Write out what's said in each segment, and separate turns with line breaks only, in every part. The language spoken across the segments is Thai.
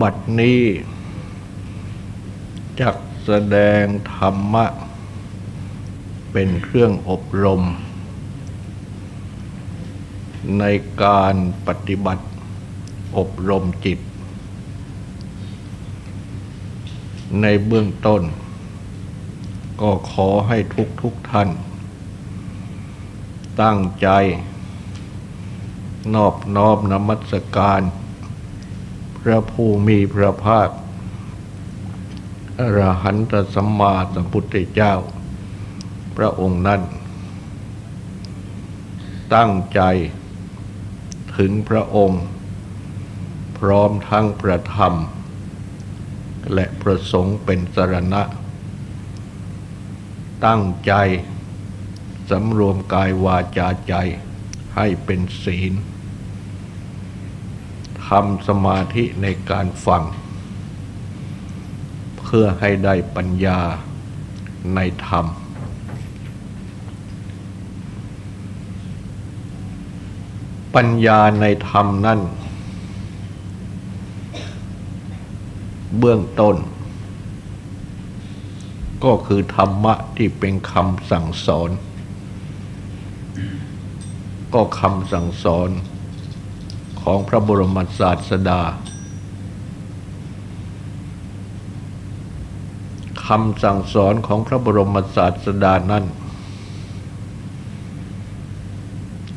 บัดนี้จักแสดงธรรมะ เป็นเครื่องอบรม ในการปฏิบัติอบรมจิต ในเบื้องต้น ก็ขอให้ทุกทุกท่าน ตั้งใจ นอบน้อมนมัสการ พระผู้มีพระภาคอรหันตสัมมาสัมพุทธเจ้า พระองค์นั้น ตั้งใจถึงพระองค์ พร้อมทั้งประธรรม และประสงค์เป็นสรณะ ตั้งใจสำรวมกายวาจาใจให้เป็นศีล ทำสมาธิในการฟัง เพื่อให้ได้ปัญญาในธรรม ปัญญาในธรรมนั่น เบื้องต้น ก็คือธรรมะที่เป็นคำสั่งสอน ก็คำสั่งสอน ของพระบรมศาสดาคำสั่งสอนของพระบรมศาสดานั้น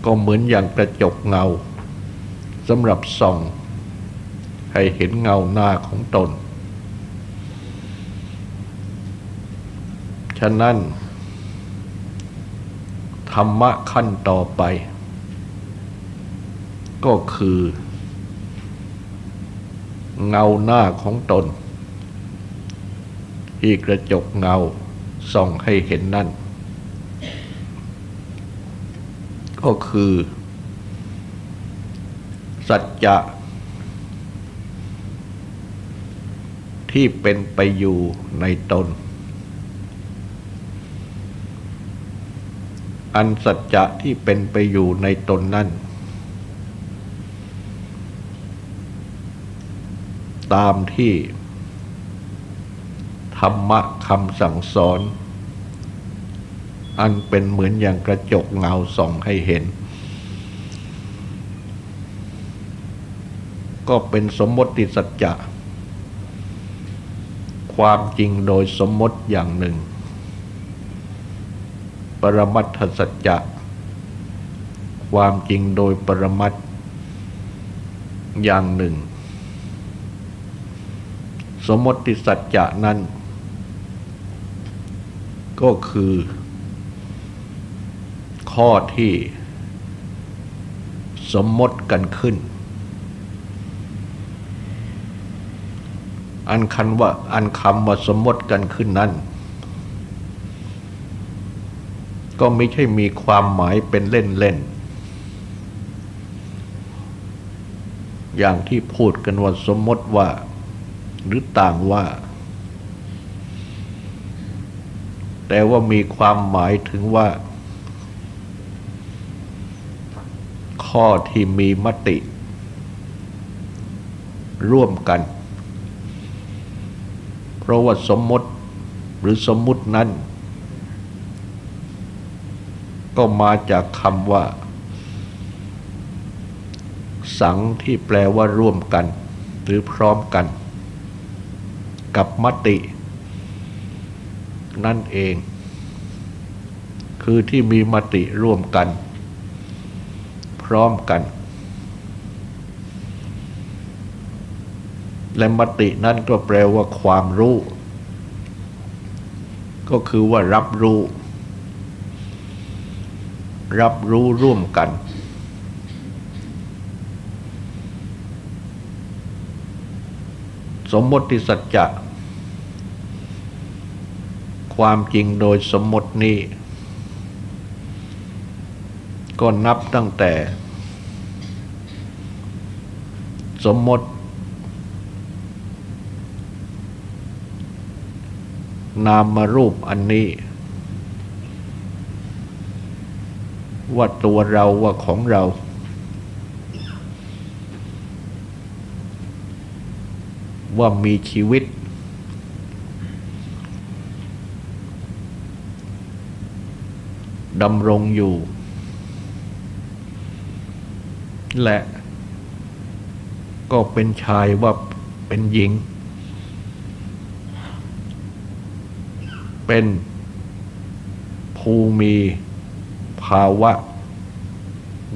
ก็เหมือนอย่างกระจกเงาสำหรับส่อง ให้เห็นเงาหน้าของตน ฉะนั้น ธรรมะขั้นต่อไป ก็คือ เงาหน้าของตน ที่กระจกเงาส่องให้เห็นนั่น ก็คือ สัจจะ ที่เป็นไปอยู่ในตน อันสัจจะที่เป็นไปอยู่ในตนนั่น ตามที่ ธรรมะคำสั่งสอน อันเป็นเหมือนอย่างกระจกเงาส่องให้เห็น ก็เป็นสมมติสัจจะความจริงโดยสมมติอย่างหนึ่ง ปรมัตถสัจจะ ความจริงโดยปรมัตถ์อย่างหนึ่ง สมมติสัจจะนั้น ก็คือ ข้อที่ สมมติกันขึ้น อันคันว่าอันคำว่าสมมติกันขึ้นนั้น ก็ไม่ใช่มีความหมายเป็นเล่นๆอย่างที่พูดกันว่าสมมติว่า หรือต่างว่า แต่ว่ามีความหมายถึงว่า ข้อที่มีมติ ร่วมกัน เพราะว่าสมมติหรือสมมุตินั้น ก็มาจากคำว่า สังที่แปลว่าร่วมกัน หรือพร้อมกัน กับมติ นั่นเอง คือที่มีมติร่วมกัน พร้อมกัน และมตินั่นก็แปลว่าความรู้ ก็คือว่ารับรู้ รับรู้ร่วมกันสมมติสัจจะ ความจริงโดยสมมตินี้ ก็นับตั้งแต่ สมมติ นามรูปอันนี้ ว่าตัวเราว่าของเราว่ามีชีวิต ดำรงอยู่ และก็เป็นชายว่าเป็นหญิง เป็นผู้มีภาวะ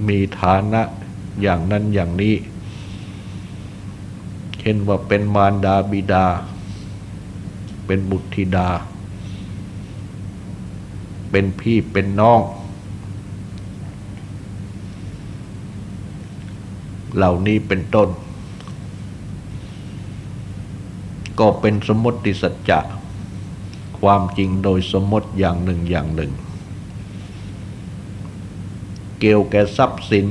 มีฐานะอย่างนั้นอย่างนี้ เช่นว่าเป็นมารดาบิดา เป็นบุตรธิดา เป็นพี่เป็นน้อง เหล่านี้เป็นต้น ก็เป็นสมมติสัจจะ ความจริงโดยสมมติอย่างหนึ่งอย่างหนึ่ง เกี่ยวแก่ทรัพย์สิน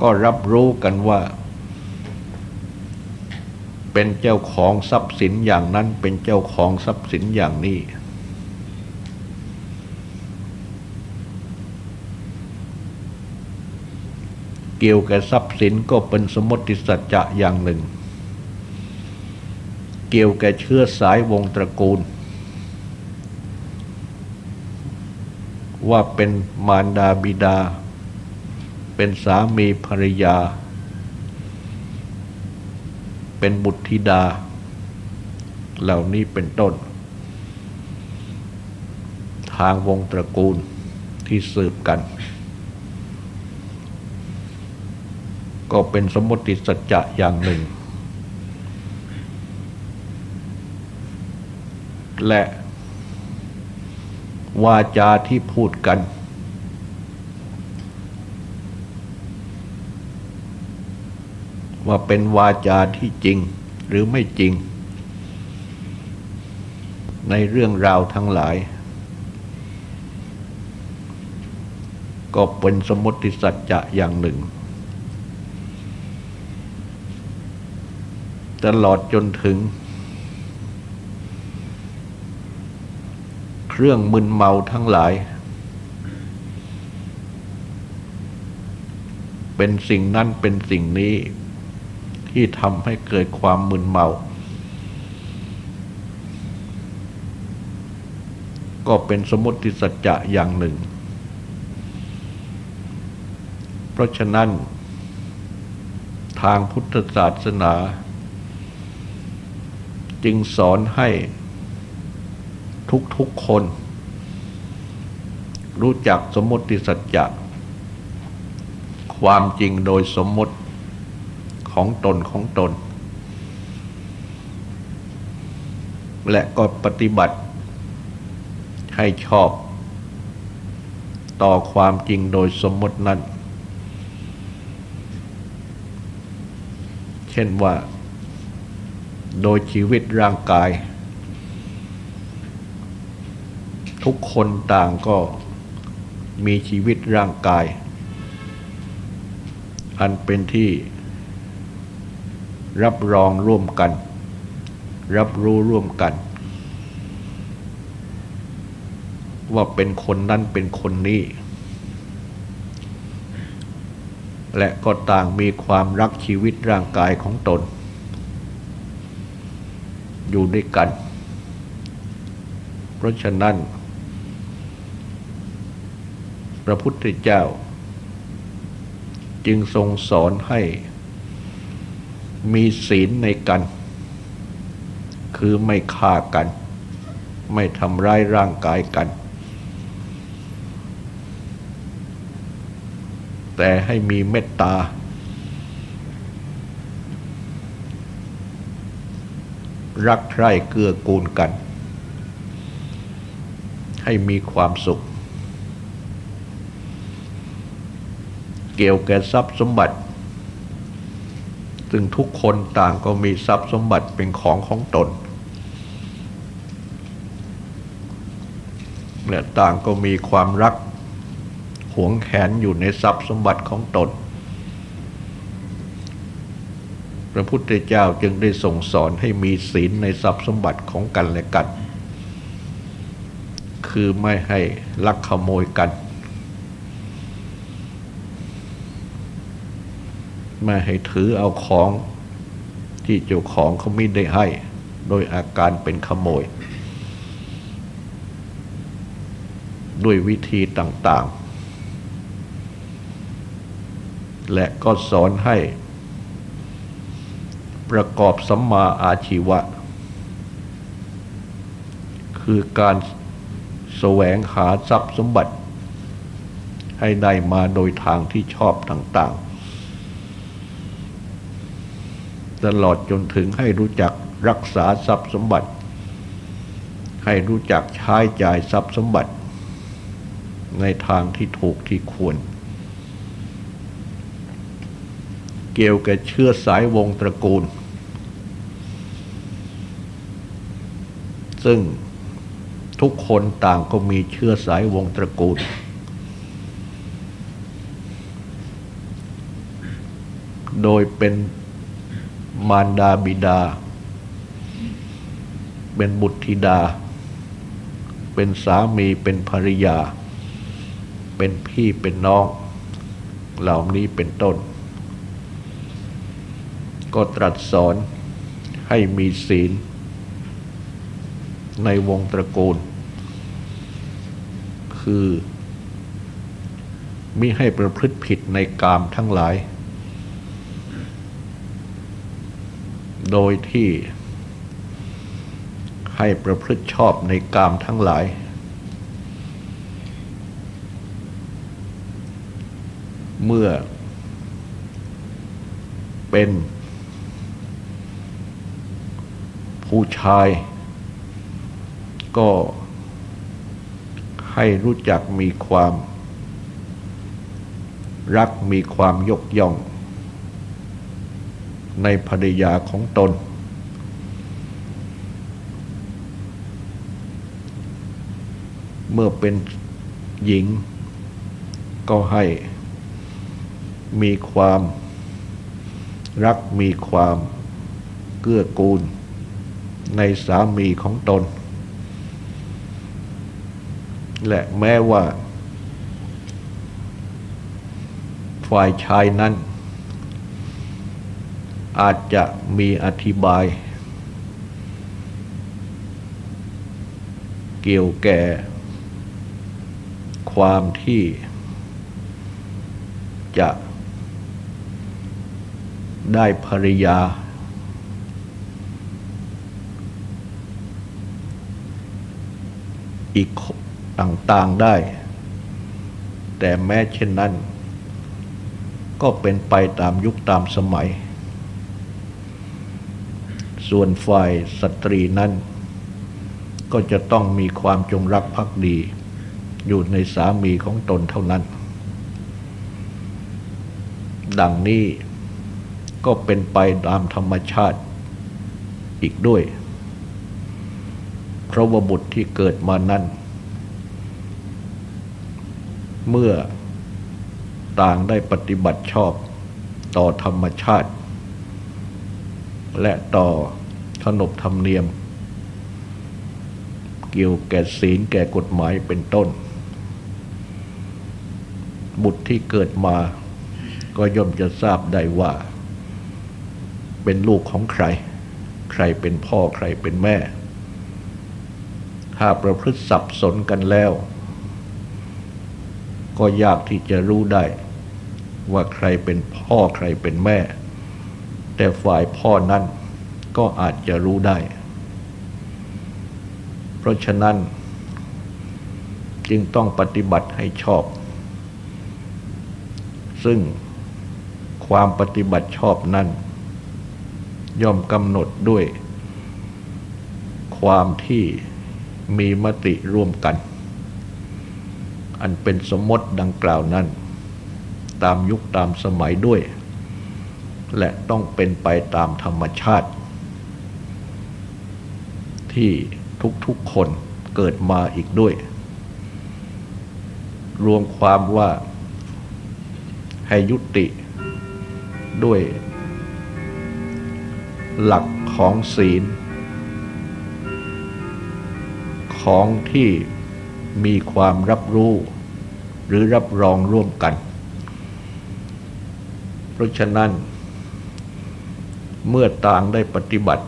ก็รับรู้กันว่า เป็นเจ้าของทรัพย์สินอย่างนั้นเป็นเจ้าของทรัพย์สินอย่างนี้ เกี่ยวกับทรัพย์สินก็เป็นสมมติสัจจะอย่างหนึ่ง เกี่ยวกับเชื้อสายวงตระกูล ว่าเป็นมารดาบิดา เป็นสามีภรรยา เป็นบุตรธิดา เหล่านี้เป็นต้น ทางวงตระกูลที่สืบกัน ก็เป็นสมมติสัจจะอย่างหนึ่ง และวาจาที่พูดกัน ว่าเป็นวาจาที่จริงหรือไม่จริง ในเรื่องราวทั้งหลาย ก็เป็นสมมติสัจจะอย่างหนึ่ง ตลอดจนถึง เครื่องมึนเมาทั้งหลายเป็นสิ่งนั้นเป็นสิ่งนี้ ที่ทำให้เกิดความมึนเมา ก็เป็นสมมติสัจจะอย่างหนึ่ง เพราะฉะนั้น ทางพุทธศาสนา จึงสอนให้ทุกๆคน รู้จักสมมติสัจจะความจริงโดยสมมติ ของตนของตน และก็ปฏิบัติให้ชอบ ต่อความจริงโดยสมมตินั้น เช่นว่า โดยชีวิตร่างกาย ทุกคนต่างก็มีชีวิตร่างกาย อันเป็นที่ รับรองร่วมกัน รับรู้ร่วมกัน ว่าเป็นคนนั้นเป็นคนนี้ และก็ต่างมีความรักชีวิตร่างกายของตน อยู่ด้วยกัน เพราะฉะนั้น พระพุทธเจ้า จึงทรงสอนให้ มีศีลในกัน คือไม่ฆ่ากัน ไม่ทำร้ายร่างกายกัน แต่ให้มีเมตตา รักใคร่เกื้อกูลกัน ให้มีความสุข เกี่ยวแก่ทรัพย์สมบัติ ซึ่งทุกคนต่างก็มีทรัพย์สมบัติเป็นของของตนและต่างก็มีความรักหวงแขนอยู่ในทรัพย์สมบัติของตน พระพุทธเจ้าจึงได้ส่งสอนให้มีศีลในทรัพย์สมบัติของกันและกัน คือไม่ให้ลักขโมยกัน ไม่ให้ถือเอาของที่เจ้าของเขาไม่ได้ให้ โดยอาการเป็นขโมย ด้วยวิธีต่าง ๆ และก็สอนให้ ประกอบสัมมาอาชีวะ คือการแสวงหาทรัพย์สมบัติ ให้ได้มาโดยทางที่ชอบต่าง ๆ ตลอดจนถึงให้รู้จักรักษาทรัพย์สมบัติ ให้รู้จักใช้จ่ายทรัพย์สมบัติ ในทางที่ถูกที่ควร เกี่ยวกับเชื้อสายวงตระกูล ซึ่งทุกคนต่างก็มีเชื้อสายวงตระกูล โดยเป็น มารดาบิดา เป็นบุตรธิดา เป็นสามีเป็นภริยา เป็นพี่เป็นน้อง เหล่านี้เป็นต้น ก็ตรัสสอนให้มีศีล ในวงตระกูล คือมิให้ประพฤติผิดในกามทั้งหลาย โดยที่ให้ประพฤติชอบในกามทั้งหลาย เมื่อเป็น ผู้ชาย ก็ให้รู้จักมีความ รักมีความยกย่อง ในภรรยาของตน เมื่อเป็นหญิงก็ให้มีความรักมีความเกื้อกูล ในสามีของตน และแม้ว่า ฝ่ายชายนั้น อาจจะมีอธิบาย เกี่ยวแก่ ความที่ จะได้ภริยา อีกต่างๆได้ แต่แม้เช่นนั้น ก็เป็นไปตามยุคตามสมัย ส่วนฝ่ายสตรีนั้น ก็จะต้องมีความจงรักภักดี อยู่ในสามีของตนเท่านั้น ดังนี้ก็เป็นไปตามธรรมชาติอีกด้วย เพราะว่าบุตรที่เกิดมานั้น เมื่อต่างได้ปฏิบัติชอบต่อธรรมชาติ และต่อขนบธรรมเนียม เกี่ยวแก่ศีลแก่กฎหมายเป็นต้น บุตรที่เกิดมาก็ย่อมจะทราบได้ว่า เป็นลูกของใคร ใครเป็นพ่อใครเป็นแม่ ถ้าประพฤติสับสนกันแล้ว ก็ยากที่จะรู้ได้ ว่าใครเป็นพ่อใครเป็นแม่ แต่ฝ่ายพ่อนั้นก็อาจจะรู้ได้ เพราะฉะนั้น จึงต้องปฏิบัติให้ชอบ ซึ่งความปฏิบัติชอบนั้น ย่อมกำหนดด้วย ความที่มีมติร่วมกัน อันเป็นสมมติดังกล่าวนั้น ตามยุคตามสมัยด้วย และต้องเป็นไปตามธรรมชาติ ที่ทุกๆคนเกิดมาอีกด้วย รวมความว่าให้ยุติด้วยหลักของศีล ของที่มีความรับรู้ หรือรับรองร่วมกัน เพราะฉะนั้น เมื่อต่างได้ปฏิบัติ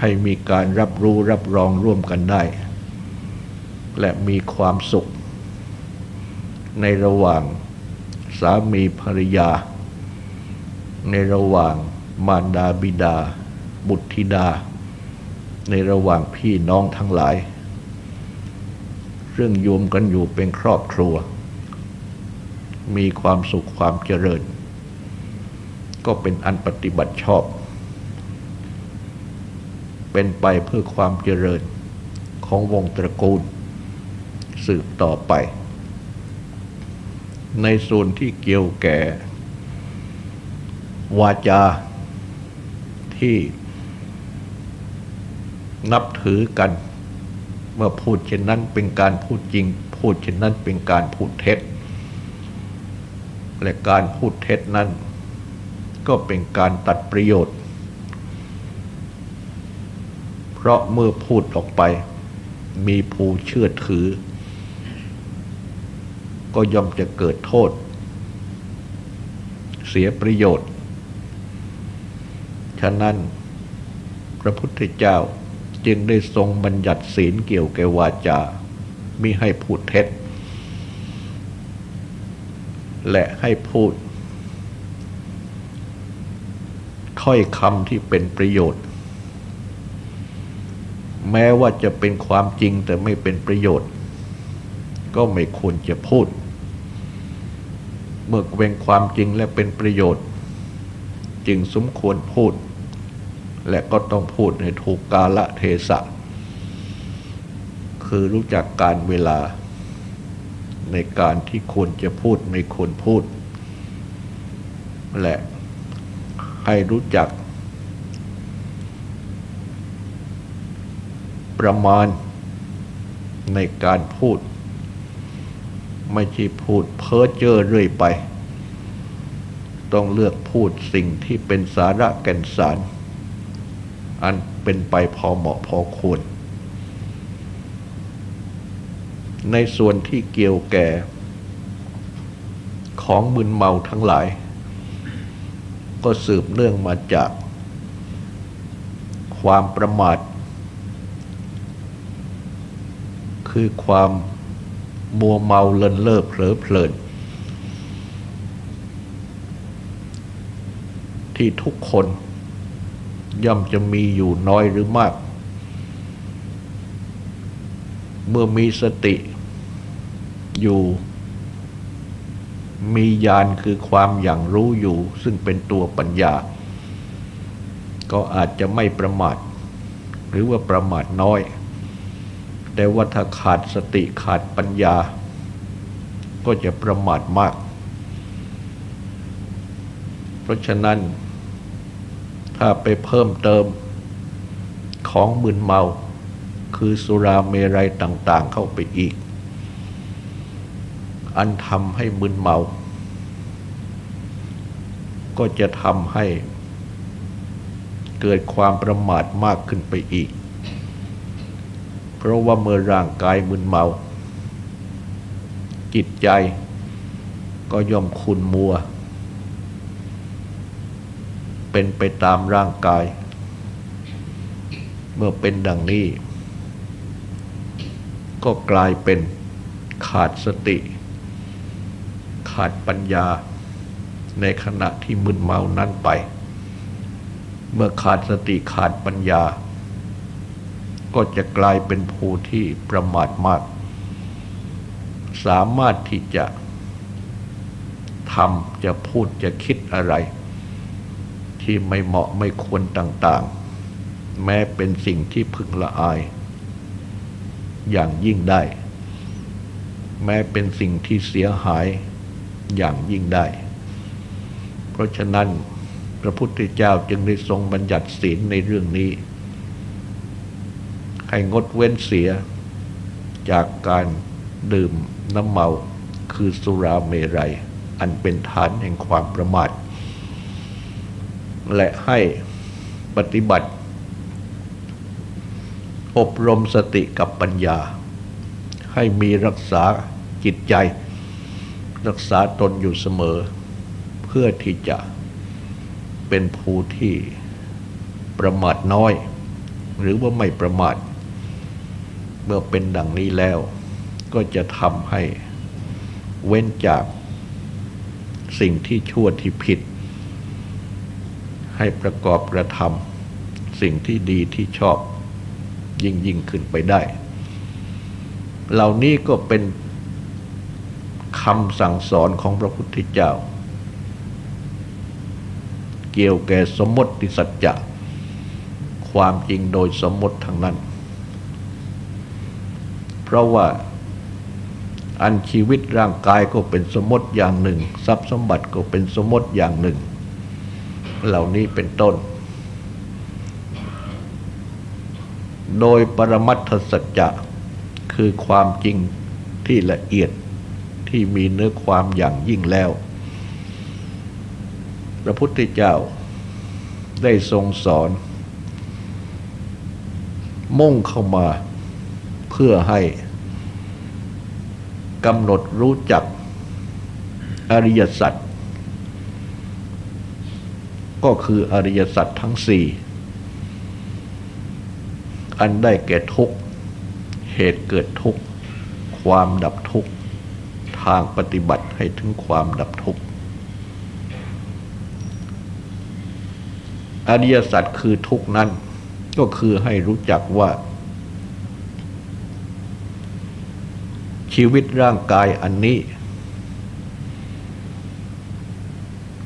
ให้มีการรับรู้รับรองร่วมกันได้ และมีความสุข ในระหว่างสามีภรรยา ในระหว่างมารดาบิดา บุตรธิดา ในระหว่างพี่น้องทั้งหลาย เรื่องโยมกันอยู่เป็นครอบครัว มีความสุขความเจริญ ก็เป็นอันปฏิบัติชอบ เป็นไปเพื่อความเจริญของวงตระกูล สืบต่อไป ในส่วนที่เกี่ยวแก่ วาจาที่นับถือกัน เมื่อพูดเช่นนั้นเป็นการพูดจริง พูดเช่นนั้นเป็นการพูดเท็จ และการพูดเท็จนั้น ก็เป็นการตัดประโยชน์ เพราะเมื่อพูดออกไป มีผู้เชื่อถือ ก็ย่อมจะเกิดโทษ เสียประโยชน์ ฉะนั้น พระพุทธเจ้าจึงได้ทรงบัญญัติศีลเกี่ยวแก่วาจามิให้พูดเท็จ และให้พูด ถ้อยคำที่เป็นประโยชน์ แม้ว่าจะเป็นความจริงแต่ไม่เป็นประโยชน์ ก็ไม่ควรจะพูด เมื่อเป็นความจริงและเป็นประโยชน์ จึงสมควรพูด และก็ต้องพูดให้ถูกกาละเทศะ คือรู้จักการเวลาในการที่ควรจะพูดไม่ควรพูด และ ให้รู้จัก ประมาณในการพูด ไม่ใช่พูดเพ้อเจ้อเรื่อยไป ต้องเลือกพูดสิ่งที่เป็นสาระแก่นสาร อันเป็นไปพอเหมาะพอควรในส่วนที่เกี่ยวแก่ ของมึนเมาทั้งหลาย ก็สืบเนื่องมาจากความประมาท คือความมัวเมาเลินเล่อเผลอเพลิน ที่ทุกคนย่อมจะมีอยู่น้อยหรือมาก เมื่อมีสติอยู่ มีญาณคือความอย่างรู้อยู่ ซึ่งเป็นตัวปัญญา ก็อาจจะไม่ประมาท หรือว่าประมาทน้อย แต่ว่าถ้าขาดสติขาดปัญญา ก็จะประมาทมาก เพราะฉะนั้น ถ้าไปเพิ่มเติมของมึนเมา คือสุราเมรัยต่าง ๆ เข้าไปอีก อันทำให้มึนเมา ก็จะทำให้เกิดความประมาทมากขึ้นไปอีก เพราะว่าเมื่อร่างกายมึนเมา จิตใจก็ย่อมขุนมัว เป็นไปตามร่างกาย เมื่อเป็นดังนี้ ก็กลายเป็นขาดสติ ขาดปัญญาในขณะที่มึนเมานั้นไป เมื่อขาดสติขาดปัญญา ก็จะกลายเป็นผู้ที่ประมาทมาก สามารถที่จะทำจะพูดจะคิดอะไร ที่ไม่เหมาะไม่ควรต่างๆ แม้เป็นสิ่งที่พึงละอาย อย่างยิ่งได้ แม้เป็นสิ่งที่เสียหาย อย่างยิ่งได้ เพราะฉะนั้นพระพุทธเจ้าจึงได้ทรงบัญญัติศีลในเรื่องนี้ ให้งดเว้นเสียจากการดื่มน้ำเมาคือสุราเมรัย อันเป็นฐานแห่งความประมาท และให้ปฏิบัติ อบรมสติกับปัญญา ให้มีรักษาจิตใจ รักษาตนอยู่เสมอ เพื่อที่จะเป็นผู้ที่ประมาทน้อย หรือว่าไม่ประมาท เมื่อเป็นดังนี้แล้ว ก็จะทำให้เว้นจากสิ่งที่ชั่วที่ผิด ให้ประกอบกระทำสิ่งที่ดีที่ชอบยิ่งยิ่งขึ้นไปได้ เหล่านี้ก็เป็นำสั่งสอนของพระพุทธเจ้า เกี่ยวแก่สมมติสัจจะ ความจริงโดยสมมติทั้งนั้น เพราะว่าอันชีวิตร่างกายก็เป็นสมมติอย่างหนึ่ง ทรัพย์สมบัติก็เป็นสมมติอย่างหนึ่ง เหล่านี้เป็นต้น โดยปรมัตถสัจจะคือความจริงที่ละเอียด ที่มีเนื้อความอย่างยิ่งแล้ว พระพุทธเจ้าได้ทรงสอน มุ่งเข้ามาเพื่อให้กำหนดรู้จักอริยสัจก็คืออริยสัจทั้งสี่อันได้แก่ทุกเหตุเกิดทุกความดับทุกข์ ทางปฏิบัติให้ถึงความดับทุกข์อริยสัจคือทุกข์นั้น ก็คือให้รู้จักว่า ชีวิตร่างกายอันนี้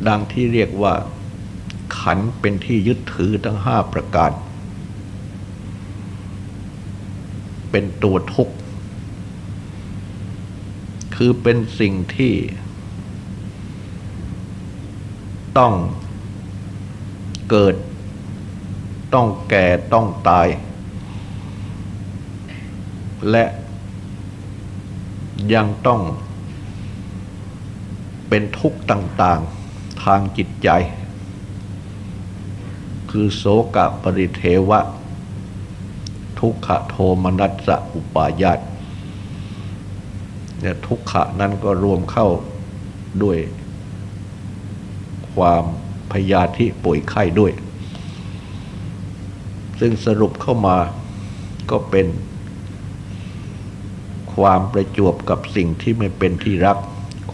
ดังที่เรียกว่า ขันเป็นที่ยึดถือทั้งห้าประการ เป็นตัวทุกข์ คือเป็นสิ่งที่ ต้องเกิด ต้องแก่ต้องตาย และยังต้องเป็นทุกข์ต่าง ๆทางจิตใจ คือโสกะปริเทวะ ทุกขโทมนัสสะอุปายาต เนี่ยทุกขะนั้นก็รวมเข้าด้วยความพยาธิป่วยไข้ด้วย ซึ่งสรุปเข้ามาก็เป็นความประจวบกับสิ่งที่ไม่เป็นที่รัก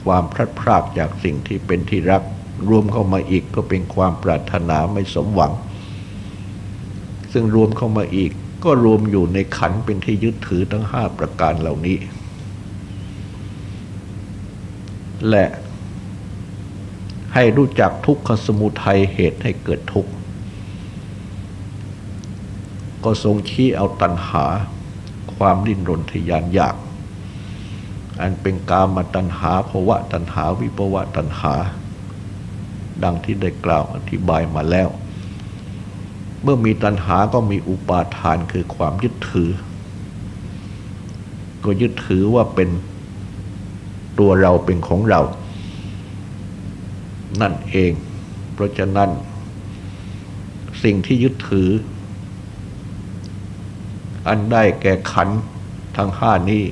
ความพลัดพรากจากสิ่งที่เป็นที่รัก รวมเข้ามาอีกก็เป็นความปรารถนาไม่สมหวัง ซึ่งรวมเข้ามาอีกก็รวมอยู่ในขันเป็นที่ยึดถือทั้งห้าประการเหล่านี้ และให้รู้จักทุกขสมุทัยเหตุให้เกิดทุกข์ ก็ทรงชี้เอาตัณหา ความดิ้นรนทยานอยาก อันเป็นกามตัณหาภวะตัณหาวิภวะตัณหา ดังที่ได้กล่าวอธิบายมาแล้ว เมื่อมีตัณหาก็มีอุปาทานคือความยึดถือ ก็ยึดถือว่าเป็น ตัวเราเป็นของเรา นั่นเอง เพราะฉะนั้น สิ่งที่ยึดถือ อันได้แก่ขันทั้งห้านี้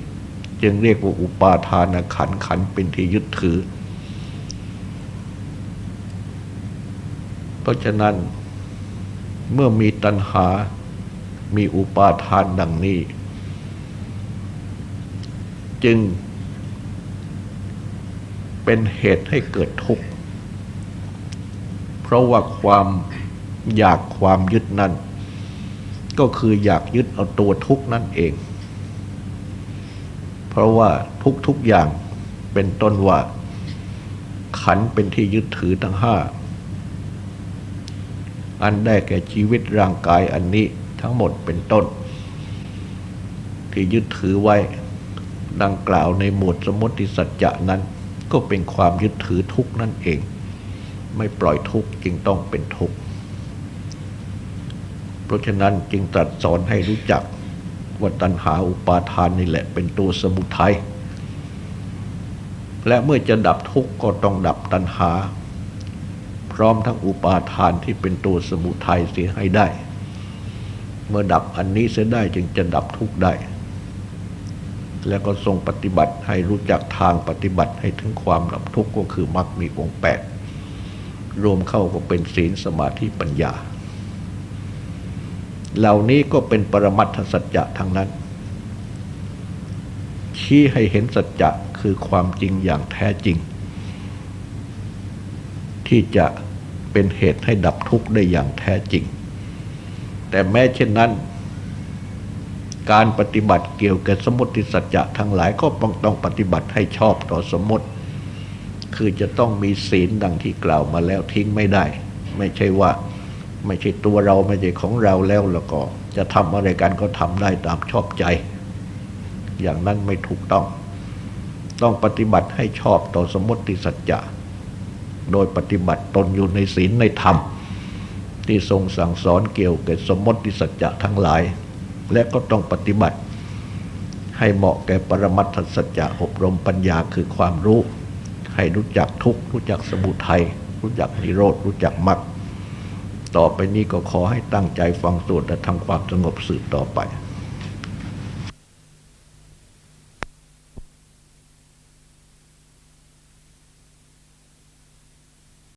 จึงเรียกว่าอุปาทานขันขันเป็นที่ยึดถือ เพราะฉะนั้นเมื่อมีตัณหา มีอุปาทานดังนี้ จึง เป็นเหตุให้เกิดทุกข์ เพราะว่าความอยากความยึดนั้น ก็คืออยากยึดเอาตัวทุกข์นั่นเอง เพราะว่าทุกทุกอย่างเป็นต้นว่า ขันเป็นที่ยึดถือทั้งห้า อันได้แก่ชีวิตร่างกายอันนี้ทั้งหมดเป็นต้น ที่ยึดถือไว้ดังกล่าวในหมวดสมมติสัจจะนั้น ก็เป็นความยึดถือทุกนั่นเอง ไม่ปล่อยทุกจึงต้องเป็นทุกเพราะฉะนั้นจึงตรัสสอนให้รู้จักว่าตัณหาอุปาทานนี่แหละเป็นตัวสมุทัยและเมื่อจะดับทุกข์ก็ต้องดับตัณหา พร้อมทั้งอุปาทานที่เป็นตัวสมุทัยเสียให้ได้ เมื่อดับอันนี้เสียได้จึงจะดับทุกข์ได้ แล้วก็ทรงปฏิบัติให้รู้จักทางปฏิบัติให้ถึงความดับทุกข์ก็คือมรรคมีองค์แปดรวมเข้าก็เป็นศีลสมาธิปัญญา เหล่านี้ก็เป็นปรมัตถสัจจะทั้งนั้น ชี้ให้เห็นสัจจะคือความจริงอย่างแท้จริง ที่จะเป็นเหตุให้ดับทุกข์ได้อย่างแท้จริง แต่แม้เช่นนั้น การปฏิบัติเกี่ยวกับสมมติสัจจะทั้งหลายก็ต้องต้องปฏิบัติให้ชอบต่อสมมติ คือจะต้องมีศีลดังที่กล่าวมาแล้วทิ้งไม่ได้ ไม่ใช่ว่าไม่ใช่ตัวเราไม่ใช่ของเราแล้วแล้วก็ จะทำอะไรกันก็ทำได้ตามชอบใจ อย่างนั้นไม่ถูกต้อง ต้องปฏิบัติให้ชอบต่อสมมติสัจจะโดยปฏิบัติตนอยู่ในศีลในธรรม ที่ทรงสั่งสอนเกี่ยวกับสมมติสัจจะทั้งหลาย และก็ต้องปฏิบัติ ให้เหมาะแก่ปรมัตถสัจจะอบรมปัญญาคือความรู้ ให้รู้จักทุกรู้จักสมุทัยรู้จักนิโรธรู้จักมรรคต่อไปนี้ก็ขอให้ตั้งใจฟังสวดและทำความสงบสืบต่อไป